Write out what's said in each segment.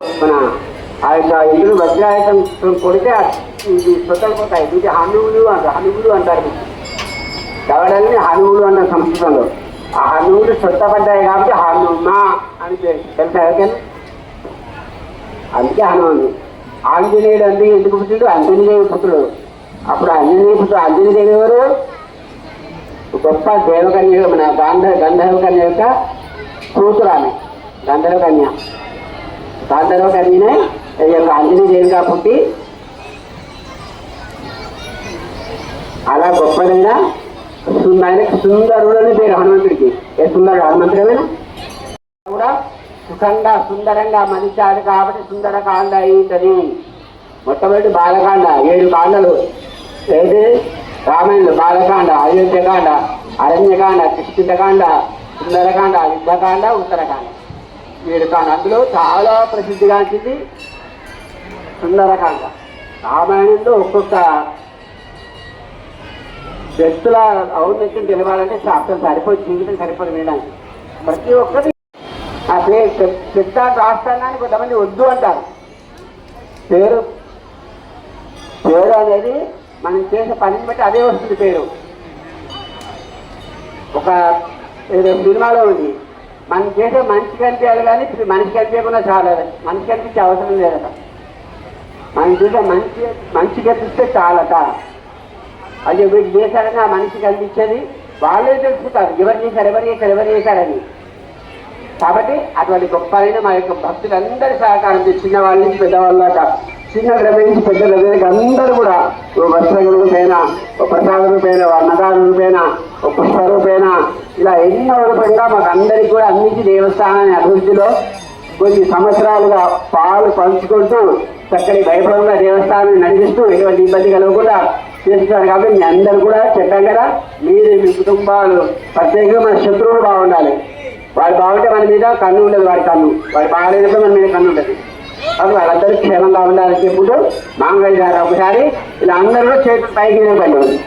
మన ఆ యొక్క ఇల్లు వజ్రాయుధం కొడితే ఇది స్వతంత్రపోతాయి ఇది హనువులు అంటారు హనువులు అంటారు. దవడల్ని హనువులు అన్న సంస్కృతంలో? ఆ హనువులు స్వచ్ఛపడ్డాయి కాబట్టి హనుమ అని పేరు. తెలుసా ఎవరికైనా? అందుకే హనుమాను ఆంజనేయుడు అందుకే ఎందుకు పుట్టిడు? అంజనేయ పుత్రుడు. అప్పుడు అంజనేయ పుత్రుడు అంజనేయుడు ఎవరు? గొప్ప దేవకన్య మన గాంధ గంధర్వ కన్య యొక్క కూతురాని గంధర్వ కన్య. దాంట్లో కన్యనే ఈ యొక్క అంజనీదేవిగా పుట్టి అలా గొప్పదైన సుందర సుందరుడు అని పేరు హనుమంతుడికి. ఏ సుందరుడు? హనుమంతుడేమైనా కూడా సుఖంగా సుందరంగా మలిచాడు కాబట్టి సుందరకాండ అయింటది. మొట్టమొదటి బాలకాండ ఏడు కాండలు. ఏది? రామాయణుడు బాలకాండ అయోధ్యకాండ అరణ్యకాండ శిక్షితకాండ సుందరకాండ యుద్ధకాండ ఉత్తరకాండ వీడు కాండ అందులో చాలా ప్రసిద్ధిగాంచింది సుందరకాండ. రామాయణంలో ఒక్కొక్క వ్యక్తుల ఔన్నత్యం తెలియాలంటే శాస్త్రం సరిపోయి జీవితం సరిపోయి వినడానికి. ప్రతి ఒక్కటి ఆ పేరు చెప్- చెప్తాను రాస్తాను కొంతమంది వద్దు అంటారు. పేరు పేరు అనేది మనం చేసే పనిని బట్టి అదే వస్తుంది పేరు. ఒక ఏదో సినిమాలో ఉంది. మనం చేసే మనిషి కనిపించాలి కానీ మనిషి కనిపించకుండా చాలా మనిషి కనిపించే అవసరం లేదట. మనం చూసే మంచి మంచి కనిపిస్తే చాలట. అది వీడు చేశాడని ఆ మనిషి కనిపించేది? వాళ్ళే తెలుసుకుంటారు. ఎవరు చేశారు ఎవరు చేశారు ఎవరు చేశారని. కాబట్టి అటువంటి గొప్పలైన మా యొక్క భక్తులందరి సహకారం చిన్న వాళ్ళ నుంచి పెద్దవాళ్ళ దాకా చిన్న ద్రవ్య నుంచి పెద్ద దగ్గరికి అందరూ కూడా ఓ వస్త్ర రూపేణ ఓ ప్రసాద రూపేణ ఓ అన్నదాన రూపేణ ఓ పుష్ప రూపేణ ఇలా ఎన్నో రూపంగా మాకు అందరికీ కూడా అన్నింటి దేవస్థానాన్ని అభివృద్ధిలో కొన్ని సంవత్సరాలుగా పాలు పంచుకుంటూ చక్కటి వైభవంగా దేవస్థానాన్ని నడిపిస్తూ ఎటువంటి ఇబ్బంది కలగకుండా చేస్తున్నారు కాబట్టి మీ అందరూ కూడా చెప్పాం కదా మీరు మీ కుటుంబాలు ప్రత్యేకంగా మన శత్రువులు బాగుండాలి. వాడు బాగుంటే మన మీద కన్ను ఉండదు వాడి కన్ను. వాడు బాగలేనప్పుడు మన మీద కన్ను ఉండదు. వాళ్ళందరూ క్షేమంగా ఉండాలని చెప్పుకుంటూ మాంగళ్య గారు ఒకసారి ఇలా అందరూ చేతులు పైకి నిలబడి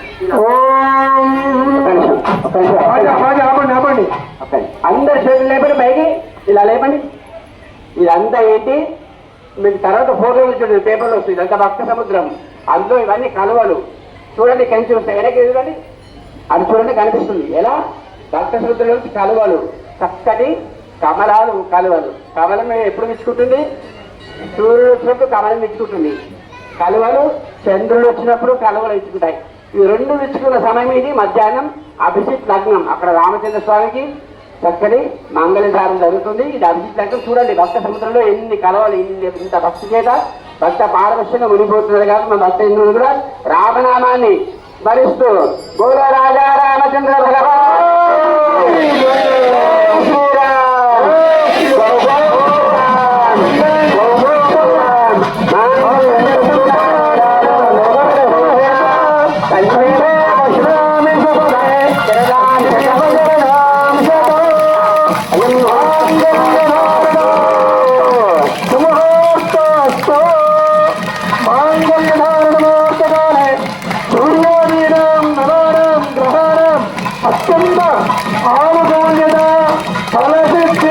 అందరు చేతులు లేపండి పైకి. ఇలా లేపండి. ఇదంతా ఏంటి? మీకు తర్వాత ఫోటోలు చూడండి పేపర్లో వస్తుంది ఇదంతా భక్త సముద్రం. అందులో ఇవన్నీ కలవలు. చూడండి కంచి వస్తాయి. వెనక్కి చూడండి. అది చూడండి కనిపిస్తుంది. ఎలా? భక్త సముద్రం కలువలు. చక్కటి కమలాలు కలువలు. కమలం ఎప్పుడు విచ్చుకుంటుంది? సూర్యుడు వచ్చినప్పుడు కమలం మెచ్చుకుంటుంది. కలువలు చంద్రుడు వచ్చినప్పుడు కలువలు ఇచ్చుకుంటాయి ఈ రెండు విచ్చుకున్న సమయం ఇది మధ్యాహ్నం అభిషిత్ లగ్నం. అక్కడ రామచంద్ర స్వామికి చక్కని మంగళధారం జరుగుతుంది. ఇది అభిజిత్ లగ్నం చూడండి భక్త సముద్రంలో ఎన్ని కలవలు ఇన్ని ఇంత భక్తి చేత భక్త పారదర్శంగా మునిగిపోతున్నారు కాబట్టి మన భక్త ఇంద్రుడు కూడా రామనామాన్ని స్మరిస్తూ గోల రాజా రామచంద్ర భగవాన్! అత్యంత ఆనుకూల్యత ఫలసిద్ధిరస్తు